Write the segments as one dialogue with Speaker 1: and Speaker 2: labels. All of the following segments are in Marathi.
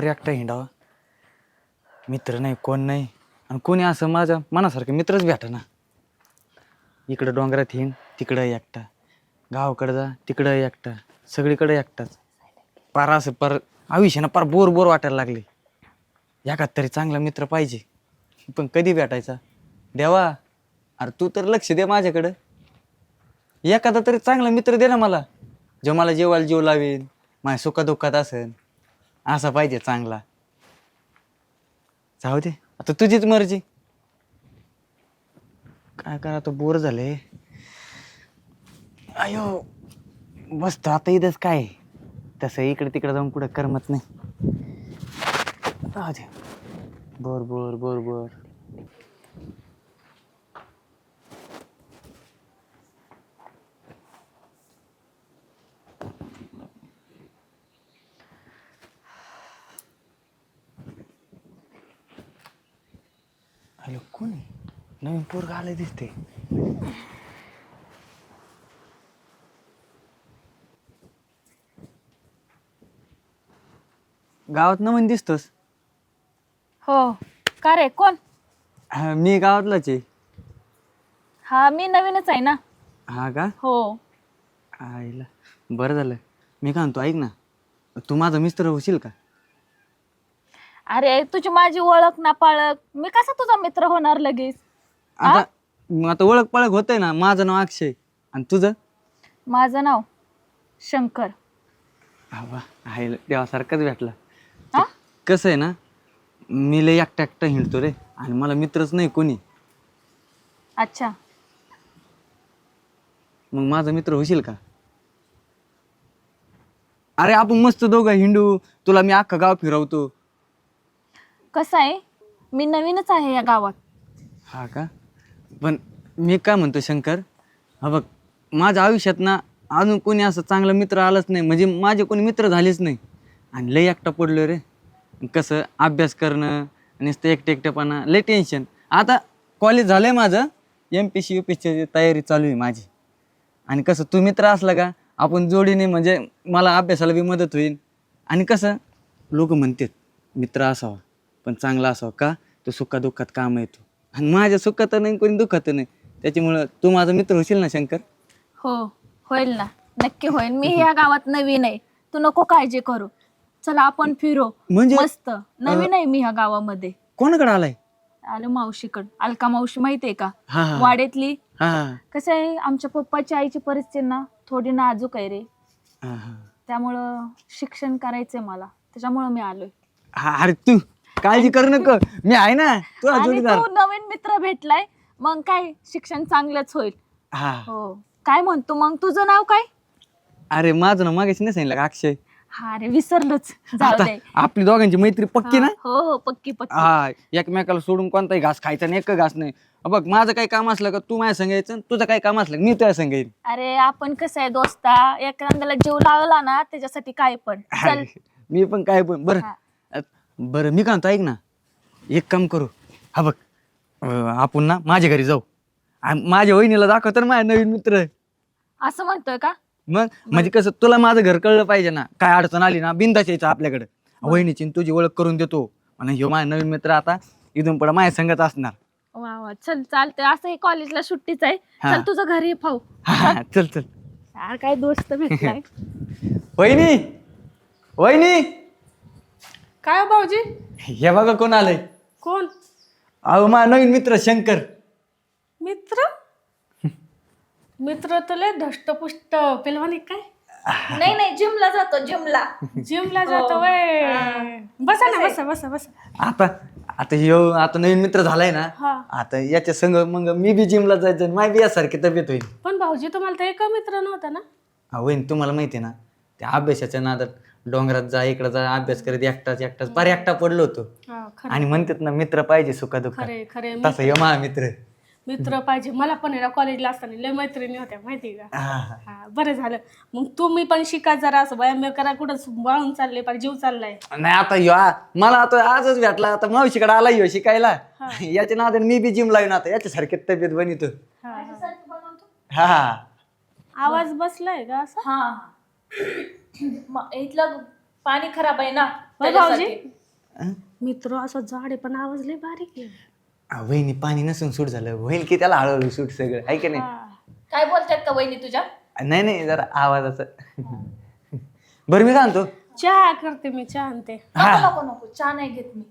Speaker 1: गावावर एकटा हिंडावा. मित्र नाही कोण नाही. आणि कोणी असं माझ्या मनासारखं मित्रच भेटा ना. इकडं डोंगरात हिंड तिकडं एकटा. गावाकडं जा तिकडं एकटा. सगळीकडे एकटाच. पार असं पार आयुष्यानं पार बोर बोर वाटायला लागले. एखाद तरी चांगला मित्र पाहिजे. पण कधी भेटायचा? देवा अरे तू तर लक्ष दे माझ्याकडं. एखादा तरी चांगला मित्र दे ना मला. जो मला जेवायला जीव लावेल माझ्या सुखादुःखात असेल. असा पाहिजे चांगला. जाऊ दे. आता तुझीच मर्जी. काय करा तो बोर झाले. अयो बसतो. आता इथंच काय? तसं इकडे तिकडे जाऊन कुठं करमत नाही. राहू दे. Bore bore bore bore. अरे कोण आहे? नवीन पोरगा आलाय दिसते गावात नवीन दिसतोस
Speaker 2: हो का रे कोण?
Speaker 1: हा, मी गावातलाच आहे.
Speaker 2: हा मी नवीनच आहे ना.
Speaker 1: हा का?
Speaker 2: हो.
Speaker 1: आईला बरं झालं. मी काय म्हणतो ऐक ना. तू माझा मिस्टर होशील का?
Speaker 2: अरे तुझी माझी ओळख ना पाळख. मी कसा तुझा मित्र होणार लगेच?
Speaker 1: आता मग आता ओळख पळख होतंय ना. माझं नाव अक्षय. आणि तुझं?
Speaker 2: माझं नाव शंकर.
Speaker 1: हा वा आईला देवासारखाच भेटला.
Speaker 2: हा?
Speaker 1: कसं आहे ना मी लय एकटा एकटा हिंडतो रे. आणि मला मित्रच नाही कोणी.
Speaker 2: अच्छा.
Speaker 1: मग माझा मित्र होशील का? अरे आपण मस्त दोघं हिंडू. तुला मी अख्खं गाव फिरवतो.
Speaker 2: कसं आहे? मी नवीनच आहे या गावात.
Speaker 1: हा का? पण मी काय म्हणतो शंकर? हा बघ माझ्या आयुष्यात ना अजून कोणी असं चांगला मित्र आलंच नाही. म्हणजे माझे कोणी मित्र झालेच नाही. आणि लय एकटा पडलो रे. कसं अभ्यास करणं आणि नुसतं एकटे एकटेपणा लय टेन्शन आता कॉलेज झालं आहे माझं M P S C U P तयारी चालू आहे माझी. आणि कसं तू मित्र असला का आपण जोडीने म्हणजे मला अभ्यासाला बी मदत होईल. आणि कसं लोक म्हणतात मित्र असावा. पण चांगला असावा. का? तो सुखादुःखात काम येतो आणि माझ्या सुखात नाही कोणी दुःखात नाही. त्याच्यामुळं तू माझा मित्र होशील ना शंकर?
Speaker 2: हो होईल ना. नक्की होईल. मी या गावात नवीन आहे. तू नको काळजी करू. चला आपण फिरो.
Speaker 1: म्हणजे?
Speaker 2: मस्त. नवीन आहे मी ह्या गावामध्ये.
Speaker 1: कोणाकडे आलाय?
Speaker 2: आलो मावशीकड. अलका मावशी माहितीये का?
Speaker 1: हा हा.
Speaker 2: वाड्यातली.
Speaker 1: हा.
Speaker 2: कसं आहे आमच्या पप्पाची आईची परिस्थिती ना थोडी नाजूक आहे रे.
Speaker 1: हा हा.
Speaker 2: त्यामुळं शिक्षण करायचंय मला. त्याच्यामुळं मी आलोय.
Speaker 1: हा अरे तू. काळजी करू नको. मी आहे ना तुला
Speaker 2: आणि
Speaker 1: जोडीदार
Speaker 2: तू नवीन मित्र भेटलाय मग काय शिक्षण चांगलंच होईल.
Speaker 1: हा.
Speaker 2: हो. काय म्हणतो मग? तुझं नाव काय?
Speaker 1: अरे माझं ना मागायची नाही सांगितलं का अक्षय?
Speaker 2: हा रे विसरलोच. जाऊ
Speaker 1: आता
Speaker 2: दे.
Speaker 1: आपली दोघांची मैत्री पक्की ना?
Speaker 2: हा, हो पक्की पक्की.
Speaker 1: हा एकमेकाला सोडून कोणताही घास खायचा नाही एक घास नाही. बघ माझं काही काम असलं का तू माझ्या संग यायचं आणि तुझं काही काम असलं का मी तुझ्या संग येईन.
Speaker 2: अरे आपण कसं आहे दोस्ता? एखाद्याला जीव लावला ना त्याच्यासाठी काय पण. चल.
Speaker 1: मी पण काय पण. बरं
Speaker 2: हा.
Speaker 1: बरं मी काय म्हणतो ऐक ना. एक काम करू. हा बघ अ, आपण ना माझ्या घरी जाऊ. आणि माझ्या वहिनीला दाखवतो ना माझ्या नवीन मित्र
Speaker 2: असं म्हणतोय का?
Speaker 1: मग? म्हणजे कसं तुला माझं घर कळलं पाहिजे ना. काय अडचण आली ना बिंदाच यायचं आपल्याकडे. वहिनीची आणि तुझी ओळख करून देतो. आणि ह्यो माझा नवीन मित्र आता इथून पुढे माझ्या संगत असणार.
Speaker 2: वा वा चल चालतंय. असं कॉलेजला सुट्टीच आहे.
Speaker 1: हा.
Speaker 2: चल तुझं घरी फाऊ
Speaker 1: हा, हा, चल चल.
Speaker 2: यार काय दोस्त भेटलाय.
Speaker 1: वहिनी! वहिनी!
Speaker 3: काय हो भाऊजी?
Speaker 1: हे बघा कोण आलंय.
Speaker 3: कोण?
Speaker 1: अहो माझा नवीन मित्र शंकर.
Speaker 3: मित्र? मित्र तुले धष्टपुष्ट पेलवानी काय?
Speaker 2: नाही नाही जिमला जातो जिमला.
Speaker 3: जिमला जातो वय. बसा ना बसा बसा बसा.
Speaker 1: आता आता ह्यो आता नवीन मित्र झालाय ना
Speaker 3: हा.
Speaker 1: आता याच्या संग मग मी बी जिमला जायचं आणि माय बी यासारखी तब्येत होईल.
Speaker 3: पण भाऊजी तुम्हाला तर एक मित्र नव्हता ना?
Speaker 1: हा, वहीन तुम्हाला माहिती आहे ना त्या अभ्यासाच्या नादात डोंगरात जा इकडं जा अभ्यास करत एकटाच एकटाच. फार एकटा पडलो होतो.
Speaker 3: हा खरं.
Speaker 1: आणि म्हणतात ना मित्र पाहिजे सुखादुःखात
Speaker 3: खरे खरे
Speaker 1: तसं ह्यो माझा मित्र
Speaker 3: मित्र पाहिजे. मला पण आहे ना कॉलेजला असताना लय मैत्रिणी होत्या माहिती का?
Speaker 1: हा, हा.
Speaker 3: हा बरं झालं. मग तुम्ही पण शिका जरा असं. व्यायाम करा कुठं वाळून चालले पार जीव चाललाय.
Speaker 1: नाही आता आ- मला आता आजच भेटला. आता मावशीकडे आला ह्यो शिकायला. याच्या नादाने मी बी जिम लावून आता. याच्यासारखी तब्येत बनितो
Speaker 3: हा, हा.
Speaker 1: हा हा.
Speaker 3: आवाज बसलाय का असं?
Speaker 2: हा. म- इथलं पाणी खराब आहे ना त्याच्यासाठी.
Speaker 1: हं?
Speaker 3: मित्र असं झाड आहे पण आवाज लय बारीक आहे.
Speaker 1: आ, वहिनी पाणी नसून सूट झालं. होईल की त्याला हळूहळू सूट सगळं आहे की नाही?
Speaker 3: हा.
Speaker 2: काय बोलतात का वहिनी तुझ्या?
Speaker 1: नाही नाही जरा आवाजाचं. बरं मी म्हणतो?
Speaker 3: चहा करते मी चहा आणते.
Speaker 2: नको नको नको चहा नाही घेत मी.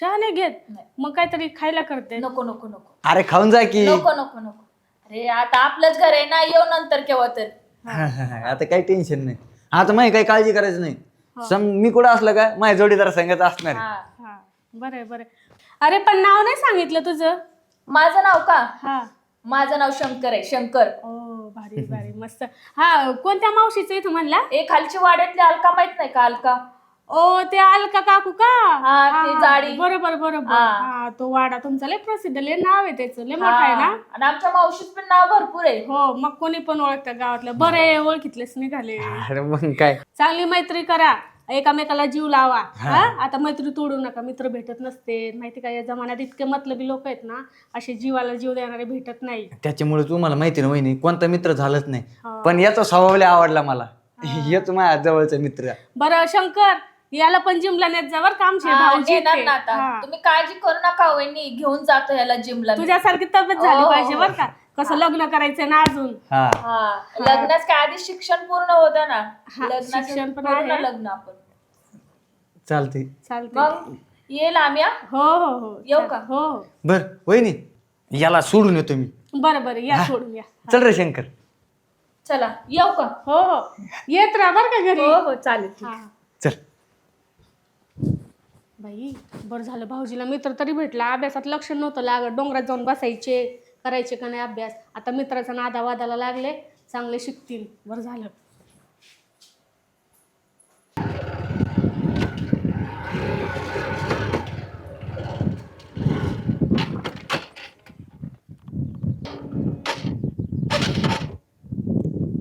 Speaker 3: चहा नाही घेत?
Speaker 2: नाही.
Speaker 3: मग काहीतरी खायला करते.
Speaker 2: नको नको नको.
Speaker 1: अरे खाऊन जा की.
Speaker 2: नको नको नको. अरे आता आपलंच घर आहे ना येऊ नंतर केव्हा तर.
Speaker 1: आता काही टेन्शन नाही. आता माही काही काळजी करायचं नाही. सम मी कुठं असलं का माझ्या जोडीदार संगत असणार आहे.
Speaker 2: हा
Speaker 3: हा. बरं आहे, बरं आहे. अरे पण नाव नाही सांगितलं तुझं?
Speaker 2: माझं नाव का?
Speaker 3: हा.
Speaker 2: माझं नाव शंकर आहे शंकर.
Speaker 3: ओ भारी भारी. मस्त. हा कोणत्या मावशीचं इथं म्हणला?
Speaker 2: ए खालची वाड्यातली अलका माहीत नाही का अलका?
Speaker 3: ओ ते अलका काकू का?
Speaker 2: हा, ते जाडी.
Speaker 3: बरोबर बरोबर.
Speaker 2: हा.
Speaker 3: हा तो वाडा तुमचा लय प्रसिद्ध लय नाव आहे त्याचं लय मोठा आहे ना.
Speaker 2: आणि आमच्या मावशीत पण नाव भरपूर आहे.
Speaker 3: हो मग कोणी पण ओळखतं गावातलं. बरं आहे ओळखीतलेच निघाले.
Speaker 1: अरे मग काय?
Speaker 3: चांगली मैत्री करा. एकामेकाला जीव लावा. हा. आता मैत्री तोडू नका मित्र भेटत नसते. माहिती का या जमान्यात इतके मतलबी लोक आहेत ना असे जीवाला जीव देणारे भेटत नाही.
Speaker 1: त्याच्यामुळे तुम्हाला माहिती ना वहिनी कोणता मित्र झालाच नाही. पण याचा स्वभाव लय आवडला मला. येतो माझ्या जवळचा मित्र.
Speaker 3: बरं शंकर याला पण जिमला नेत जा बरं का आमचे
Speaker 2: हा,
Speaker 3: भाऊजी ते.
Speaker 2: ना आता.
Speaker 3: हा.
Speaker 2: तुम्ही काळजी करू नका वहिनी घेऊन जातो याला जिमला मी.
Speaker 3: तुझ्यासारखी तब्येत झाली
Speaker 2: हो,
Speaker 3: पाहिजे. बरं का. कसं लग्न करायचं ना अजून.
Speaker 1: हा.
Speaker 2: हा. लग्नाच काय आधी शिक्षण पूर्ण होतं ना.
Speaker 3: हा,
Speaker 2: लग्नाचं
Speaker 3: शिक्षण पण आहे.
Speaker 2: लग्न आपण.
Speaker 1: चालते
Speaker 3: चालतं
Speaker 2: मग येईल आम्ही हा?
Speaker 3: हो हो हो.
Speaker 2: येऊ का?
Speaker 3: हो. हो
Speaker 1: बर वहिनी याला सोडून येतो मी.
Speaker 3: बरं बरं. या सोडून या.
Speaker 1: चल रे शंकर.
Speaker 2: चला येऊ का?
Speaker 3: हो हो. येत राहा बरं का घरी.
Speaker 2: हो हो. चालेल
Speaker 3: हा.
Speaker 1: चल.
Speaker 3: बाई बरं झालं भाऊजीला. मित्र तरी भेटला. अभ्यासात लक्ष नव्हतं लागत. डोंगरात जाऊन बसायचे. करायचे का नाही अभ्यास? आता मित्राचा नादावादाला लागले. चांगले शिकतील. बरं झालं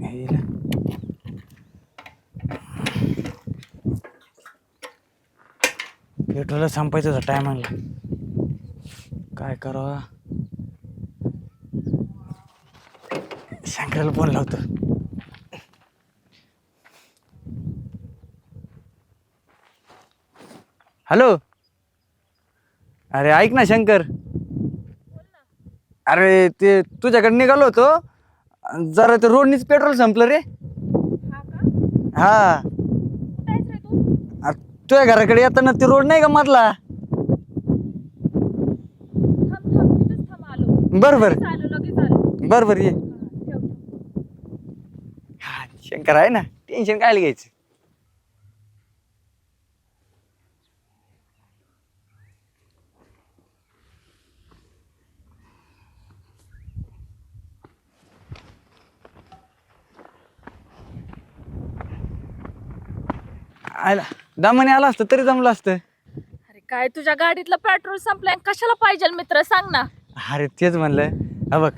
Speaker 1: हेला. पेट्रोल संपायचं होतं टायमाला काय करावा? शंकराला फोन लावतो. हॅलो अरे ऐक ना शंकर. अरे ते तुझ्याकडे निघालो होतो. जरा ते रोडनीच पेट्रोल संपलं रे. हा. तुझ्या घराकडे येताना ते रोड नाही का मधला? बर बर. बर बर ये. हा, शंकर आहे ना टेन्शन काय घ्यायचं? आला दमाने आला असतं तरी जमलं असतं.
Speaker 2: अरे काय तुझ्या गाडीतलं पेट्रोल संपलंय कशाला पाहिजे मित्र? सांग ना.
Speaker 1: अरे तेच म्हणलं हा बघ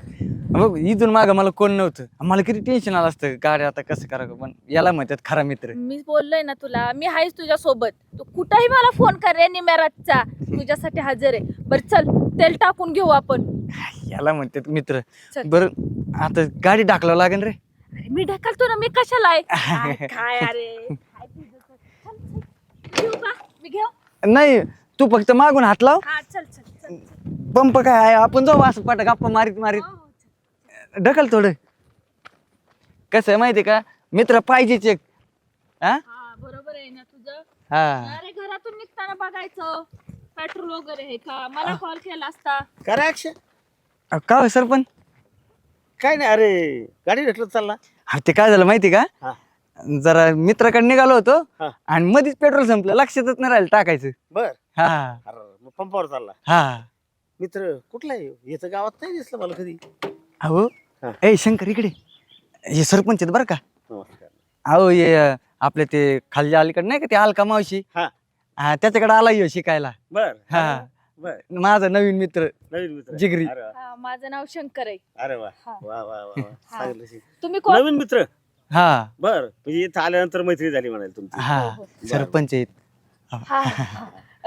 Speaker 1: हा बघ इथून मागं मला कोण नव्हतं. मला किती टेन्शन आलं असतं गाडी आता कसं करावं? पण याला म्हणतात खरा मित्र.
Speaker 2: मी बोललोय ना तुला मी आहेच तुझ्या सोबत तू कुठेही मला फोन कर रे निमेरातचा तुझ्यासाठी हजर आहे. बर चल तेल टाकून घेऊ आपण.
Speaker 1: याला म्हणतात मित्र.
Speaker 2: चल.
Speaker 1: बरं आता गाडी टाकलावं लागेल रे.
Speaker 2: अरे मी ढकलतो ना मी कशाला आहे? काय काय अरे काय तुझं तर. चल, चल. घेऊ का? मी घेऊ?
Speaker 1: नाही तू फक्त मागून हात लाव.
Speaker 2: हा चल चल चल चल.
Speaker 1: पंप काय आहे? आपण जाऊ असं पाठ गप्पा मारीत मारीत.
Speaker 2: हो, हो, चल.
Speaker 1: ढकल थोडं. कसं आहे माहिती का? मित्र पाहिजेच एक. हा?
Speaker 2: हा बरोबर आहे ना तुझं?
Speaker 1: हा.
Speaker 2: अरे घरातून निघताना बघायचं. पेट्रोल वगैरे आहे का? मला कॉल केला असता.
Speaker 4: काय रे अक्षय?
Speaker 1: अ, का हो सरपंच?
Speaker 4: काय नाही अरे गाडी ढकलत चालला.
Speaker 1: हा ते काय झालं माहिती का?
Speaker 4: हा.
Speaker 1: जरा मित्राकडे निघालो होतो
Speaker 4: हा.
Speaker 1: आणि मध्येच पेट्रोल संपलं. लक्षातच नाही राहिलं टाकायचं.
Speaker 4: बर.
Speaker 1: हा.
Speaker 4: अरे मग पंपावर चालला.
Speaker 1: हा.
Speaker 4: मित्र कुठला आहे? याचं गावात नाही दिसलं मला कधी.
Speaker 1: अहो
Speaker 4: हा.
Speaker 1: ए शंकर इकडे. हे सरपंच आहेत बरं का?
Speaker 4: नमस्कार.
Speaker 1: अहो हे अ, आपले ते खालच्या अलीकडे नाही का ते अलका मावशी?
Speaker 4: हा.
Speaker 1: हा त्याच्याकडे आला येऊ शिकायला.
Speaker 4: बर.
Speaker 1: हा.
Speaker 4: बर.
Speaker 1: माझा नवीन मित्र
Speaker 4: नवीन मित्र.
Speaker 1: जिगरी.
Speaker 4: अरे वा.
Speaker 2: हा माझं नाव शंकर आहे.
Speaker 4: अरे वा.
Speaker 2: हा.
Speaker 4: वा वा वा वा. चांगलं शिक.
Speaker 2: तुम्ही कोण?
Speaker 4: नवीन मित्र.
Speaker 1: हा.
Speaker 4: बर. म्हणजे इथं आल्यानंतर मैत्री झाली म्हणाल तुमची.
Speaker 1: हा.
Speaker 2: हो,
Speaker 1: सरपंच आहेत.
Speaker 2: हा, हा.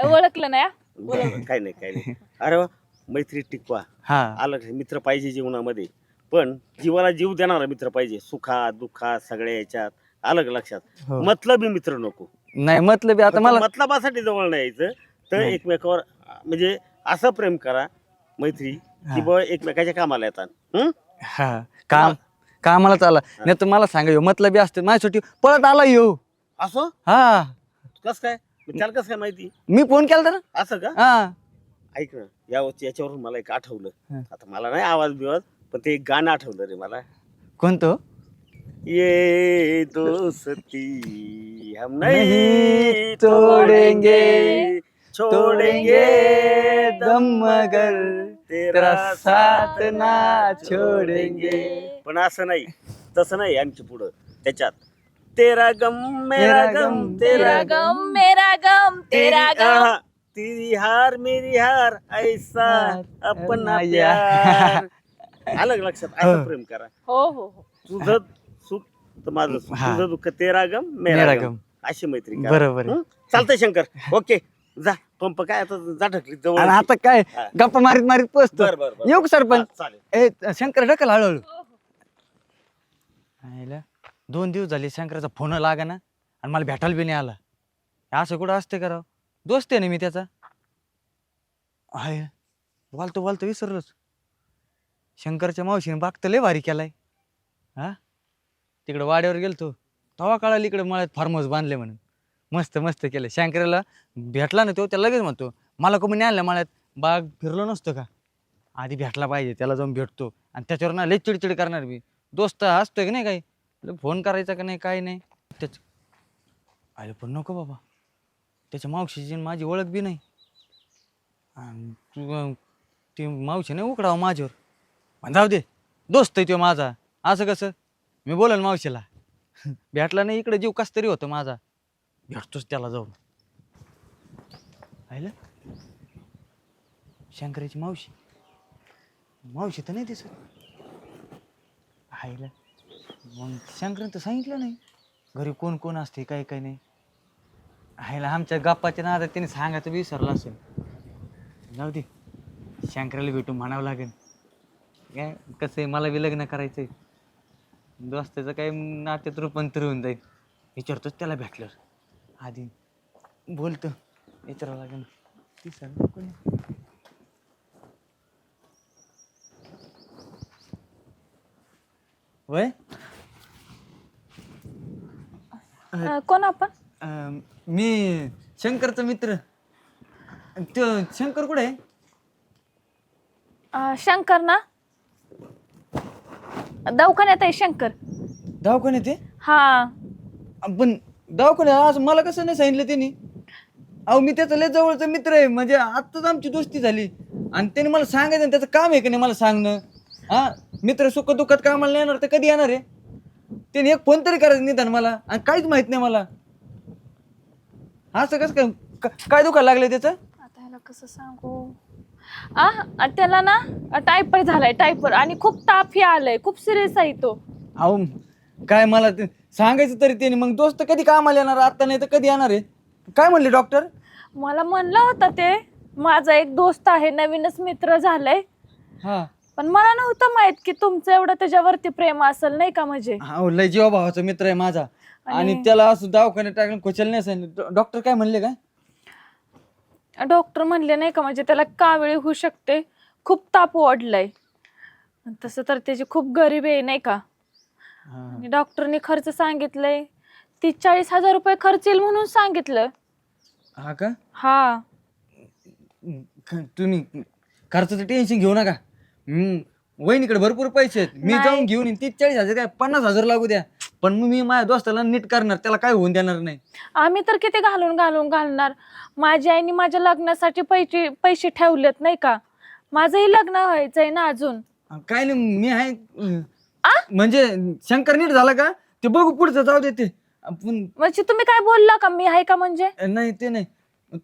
Speaker 2: ओळखलं ना?
Speaker 4: बरं. काही नाही काही नाही. अरे वा मैत्री टिकवा.
Speaker 1: हा.
Speaker 4: आलं का? मित्र पाहिजे जीवनामध्ये. पण जीवाला जीव देणारा मित्र पाहिजे. सुखात दुःखात सगळ्या याच्यात. आलं का लक्षात?
Speaker 1: हो.
Speaker 4: मतलबी मित्र नको.
Speaker 1: नाही मतलब आता
Speaker 4: फक्त
Speaker 1: मला
Speaker 4: मतलबासाठी जवळ नाही यायचं. तर
Speaker 1: नाही.
Speaker 4: एकमेकावर अं, म्हणजे असं प्रेम करा. मैत्री की
Speaker 1: हा.
Speaker 4: बाबा एकमेकाच्या कामाला येतात. हं?
Speaker 1: हा. काम कामाला चाला. नाही तर मला सांगा ह्यो मतलब असते माझ्यासाठी पळत आला येऊ
Speaker 4: असं?
Speaker 1: हा.
Speaker 4: कस काय? मग त्याला कसं काय माहिती?
Speaker 1: मी फोन केला तर?
Speaker 4: असं का?
Speaker 1: हा.
Speaker 4: ऐक ना या याच्यावरून मला एक आठवलं. आता मला नाही आवाज बिवाज पण ते एक गाणं आठवलं रे मला.
Speaker 1: कोणतं?
Speaker 4: ये दोस्ती हम
Speaker 1: नहीं
Speaker 4: नहीं
Speaker 1: तोड़ेंगे,
Speaker 4: छोड़ेंगे दम
Speaker 1: मगर
Speaker 4: तेरा साथ ना
Speaker 1: छोडेंगे।
Speaker 4: पण असं नाही तसं नाही आणखी पुढं त्याच्यात तेरा गम मेरा गम
Speaker 2: तेरा गम मेरा गम तेरा गम
Speaker 4: आहा, तेरी हार मेरी हार ऐसा अपना. प्यार आलं का लक्षात असं. प्रेम करा
Speaker 2: हो हो हो
Speaker 4: तुझं सुख तर माझं सुख
Speaker 1: हा.
Speaker 4: तुझं दुःख तेरा गम मेरा
Speaker 1: मेरा
Speaker 4: गम
Speaker 1: गम.
Speaker 4: अशी मैत्री करा.
Speaker 1: बरोबर आहे.
Speaker 4: हं? चालतंय शंकर ओके जा पंप काय आता जा ढकली जवळ
Speaker 1: आणि आता काय
Speaker 4: हा.
Speaker 1: गप्पा मारीत मारीत पोचतो
Speaker 4: बर बर बर
Speaker 1: येऊ का सरपंच
Speaker 4: हा, चालेल
Speaker 1: ए शंकर ढकल हळूहळू. आईला दोन दिवस झाले शंकराचा फोन लागा ना आणि मला भेटायला बी नाही आला. असं कुठं असते करावं दोस्त आहे ना मी त्याचा? आहे. वालतो बोलतो विसरलोच. शंकरच्या मावशीने बाग तर लय भारी केलाय. हा? तिकडं वाड्यावर गेलतो तवा काळाला इकडे मळ्यात फार्म हाऊस बांधले म्हणून. मस्त मस्त केलं. शंकराला भेटला ना तो त्याला लगेच म्हणतो मला कमी नाही आणलं मळ्यात? बाग फिरलो नसतो का? आधी भेटला पाहिजे त्याला जाऊन भेटतो. आणि त्याच्यावर ना लय चिडचिड करणार मी. दोस्त असतोय की नाही काही? लय फोन करायचा का नाही काय नाही? त्याच अरे पण नको बाबा. त्याच्या मावशीची आणि माझी ओळख बी नाही. आणि तू ती मावशी नाही उकडावं माझ्यावर. पण जाऊ दे. दोस्त आहे तो माझा. असं कसं? मी बोलेल मावशीला. भेटला नाही इकडे जीव कस तरी होतं माझा. भेटतोच त्याला जाऊन. आयलं शंकराची मावशी. मावशी तर नाही दिसत. आईला मग शंकरन तर सांगितलं नाही. घरी कोण कोण असते काय काय नाही. आईला आमच्या गप्पाच्या नादात त्याने सांगायचं बी विसरलं असेल. जाऊ दे. शंकराला भेटून म्हणावं लागेल. काय? कसं आहे? मला बी लग्न करायचंय. दोस्ताचं काय नात्यात रूपांतर होऊन जाईल. विचारतोच त्याला भेटलं आधी बोलतो. विचारावं लागेल. ती सर कोणी? वय?
Speaker 2: अं, कोण आपण?
Speaker 1: अं, मी शंकरचा मित्र. तो शंकर कुठे आहे?
Speaker 2: अं, शंकर ना? दवाखान्यात आहे शंकर.
Speaker 1: दवाखान्यात आहे?
Speaker 2: हा.
Speaker 1: पण दवाखान्यात आज मला कसं नाही सांगितलं त्यांनी अहो मी त्याचा लय जवळचा मित्र आहे. म्हणजे आत्ताच आमची दोस्ती झाली. आणि त्याने मला सांगायचं ना, त्याचं काम आहे का नाही मला सांगणं? हा? मित्र सुख दुःखात कामाला नाही येणार तर कधी येणार आहे? त्याने एक फोन तरी करायचं निदान मला आणि काहीच माहीत नाही मला. असं कसं काय का- काय दुखायला लागलं त्याचं?
Speaker 2: आता ह्याला कसं सांगू? आ आ, त्याला ना टायपर झालाय टायपर आणि खूप ताप हे आलंय खूप सिरियस आहे तो.
Speaker 1: अहो काय मला ते सांगायचं तरी त्याने मग दोस्त कधी कामाला येणार आता नाही तर कधी येणार आहे? काय म्हणले डॉक्टर
Speaker 2: मला म्हणलं होतं ते माझा एक दोस्त आहे नवीनच मित्र झालाय.
Speaker 1: हा.
Speaker 2: पण मला नव्हतं माहीत की तुमचं एवढं त्याच्यावरती प्रेम असेल नाही का म्हणजे?
Speaker 1: हा लय जीवा भावाचा मित्र आहे माझा. आणि
Speaker 2: आणि-
Speaker 1: त्याला असं दवाखान्यात टाकून खोचल नाही सांगितलं डॉक्टर काय म्हणले काय?
Speaker 2: डॉक्टर म्हणले नाही का म्हणजे त्याला कावेळी होऊ शकते. खूप ताप वाढलाय. तसं तर त्याची खूप गरीब आहे नाही का?
Speaker 1: हा.
Speaker 2: आणि डॉक्टरने खर्च सांगितलंय. तीस चाळीस हजार रुपये खर्च येईल म्हणून सांगितलं.
Speaker 1: हा का?
Speaker 2: हा.
Speaker 1: तुम्ही खर्चाचं टेन्शन घेऊ नका. हम्म, वहिनीकडे भरपूर पैसे आहेत. मी
Speaker 2: नाही.
Speaker 1: जाऊन घेऊन येईन. तीस चाळीस हजार काय? पन्नास हजार लागू द्या. पण मग मी माझ्या दोस्ताला नीट करणार त्याला काय होऊन देणार नाही.
Speaker 2: आम्ही तर किती घालून घालून घालणार? माझ्या आईने माझ्या लग्नासाठी पैसे पैसे ठेवलेत नाही का? माझंही लग्न व्हायचंय ना अजून.
Speaker 1: अं, काय नाही मी आहे अं,
Speaker 2: आ?
Speaker 1: म्हणजे शंकर नीट झाला का? ते बघू पुढचं जाऊ देते आपण
Speaker 2: म्हणजे तुम्ही काय बोलला का? मी आहे का म्हणजे?
Speaker 1: नाही ते नाही.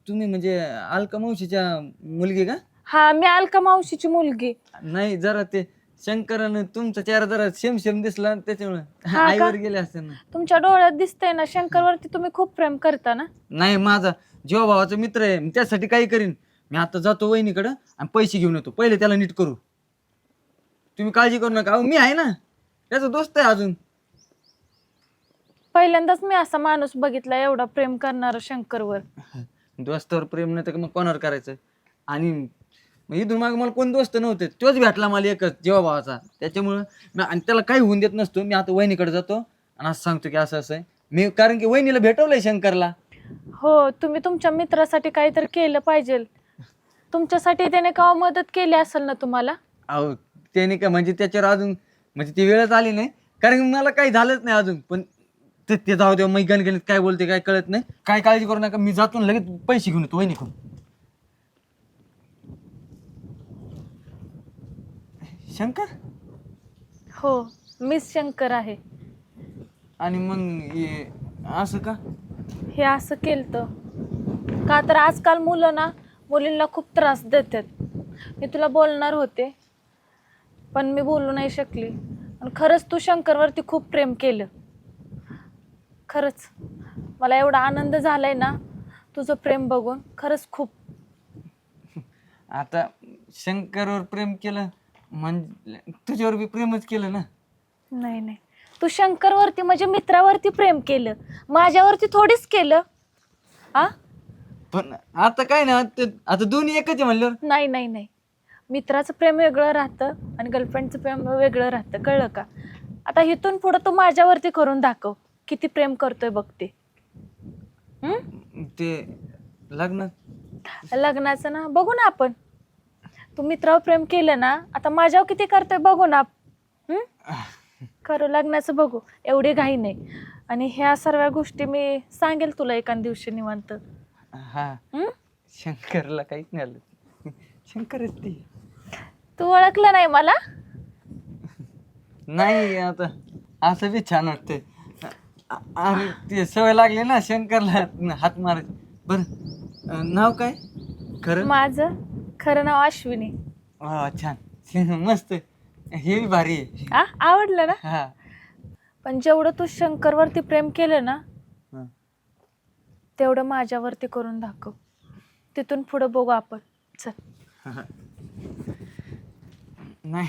Speaker 1: तुम्ही म्हणजे अलका मावशीच्या मुलगी का?
Speaker 2: हा मी अलका मावशीची मुलगी.
Speaker 1: नाही जरा ते शंकरानं तुमचा चेहरा जरा शेम शेम दिसला त्याच्यामुळे.
Speaker 2: हा का?
Speaker 1: आईवर गेले असते ना.
Speaker 2: तुमच्या डोळ्यात दिसतंय ना शंकरवरती तुम्ही खूप प्रेम करता ना?
Speaker 1: नाही माझा जीवा भावाचा मित्र आहे मी त्यासाठी काही करीन. मी आता जातो वहिनीकडं आणि पैसे घेऊन येतो. पहिले त्याला नीट करू. तुम्ही काळजी करू नका. अहो मी आहे ना. त्याचा दोस्त आहे अजून.
Speaker 2: पहिल्यांदाच मी असा माणूस बघितला एवढा प्रेम करणारा शंकरवर.
Speaker 1: दोस्तावर प्रेम नाही तर मग कोणावर करायचं? आणि मग इथून माग मला कोण दोस्त नव्हते. तोच भेटला मला एकच जेव्हा भावाचा त्याच्यामुळं मी आणि त्याला काही होऊन देत नसतो. मी आता वहिनीकडे जातो आणि असं सांगतो की असं असं आहे. मी कारण की वहिनीला भेटवलंय शंकरला.
Speaker 2: हो तुम्ही तुमच्या मित्रासाठी काहीतरी केलं पाहिजे. तुमच्यासाठी त्याने केव्हा मदत केली असेल ना तुम्हाला?
Speaker 1: अहो त्याने काय म्हणजे त्याच्यावर अजून म्हणजे ती वेळच आली नाही. कारण की मला काही झालंच नाही अजून. पण ते ते जाऊ दे मी गणगणित काय बोलते काय कळत नाही. काय काळजी करू नका मी जातो लगेच पैसे घेऊन येतो वहिनीकडून. शंकर?
Speaker 2: हो मिस शंकर आहे.
Speaker 1: आणि मग हे असं का?
Speaker 2: हे असं केलं का तर आजकाल मुलं ना मुलींना खूप त्रास देतात. मी तुला बोलणार होते पण मी बोलू नाही शकली. आणि खरंच तू शंकरवरती खूप प्रेम केलं. खरंच मला एवढा आनंद झालाय ना तुझं प्रेम बघून खरंच खूप.
Speaker 1: आता शंकरवर प्रेम केलं म्हणजे तुझ्यावर बी प्रेमच केलं ना?
Speaker 2: नाही नाही. तू शंकरवरती म्हणजे मित्रावरती प्रेम केलं. माझ्यावरती थोडीच केलं. आ?
Speaker 1: पण आता काय ना ते आता दोन्ही एकच आहे म्हणल्यावर?
Speaker 2: नाही नाही नाही. मित्राचं प्रेम वेगळं राहतं आणि गर्लफ्रेंडचं प्रेम वेगळं राहतं. कळलं का? आता इथून पुढं तू माझ्यावरती करून दाखव. किती प्रेम करतोय बघते हम्म?
Speaker 1: ते लग्न
Speaker 2: लग्नाचं ना बघू ना आपण. तू मित्रावर प्रेम केलं ना आता माझ्यावर किती करतोय बघू ना हम्म? खरं लग्नाचं बघू एवढी घाई नाही. आणि ह्या सर्व गोष्टी मी सांगेल तुला एका दिवशी निवांत.
Speaker 1: हा.
Speaker 2: हम्म?
Speaker 1: शंकरला काहीच नाही आलं. शंकरच ती.
Speaker 2: तू ओळखलं नाही मला?
Speaker 1: नाही आता असं बी छान वाटतंय. ते सवय लागली ना शंकरला हात मार बर नाव काय? खरं?
Speaker 2: माझं? खरं नाव अश्विनी.
Speaker 1: छान. मस्त. हे भारी आहे.
Speaker 2: आवडलं ना? पण जेवढं तू शंकरवरती प्रेम केलं ना तेवढं माझ्यावरती करून दाखव. तिथून पुढं बघू आपण. चल.
Speaker 1: नाही.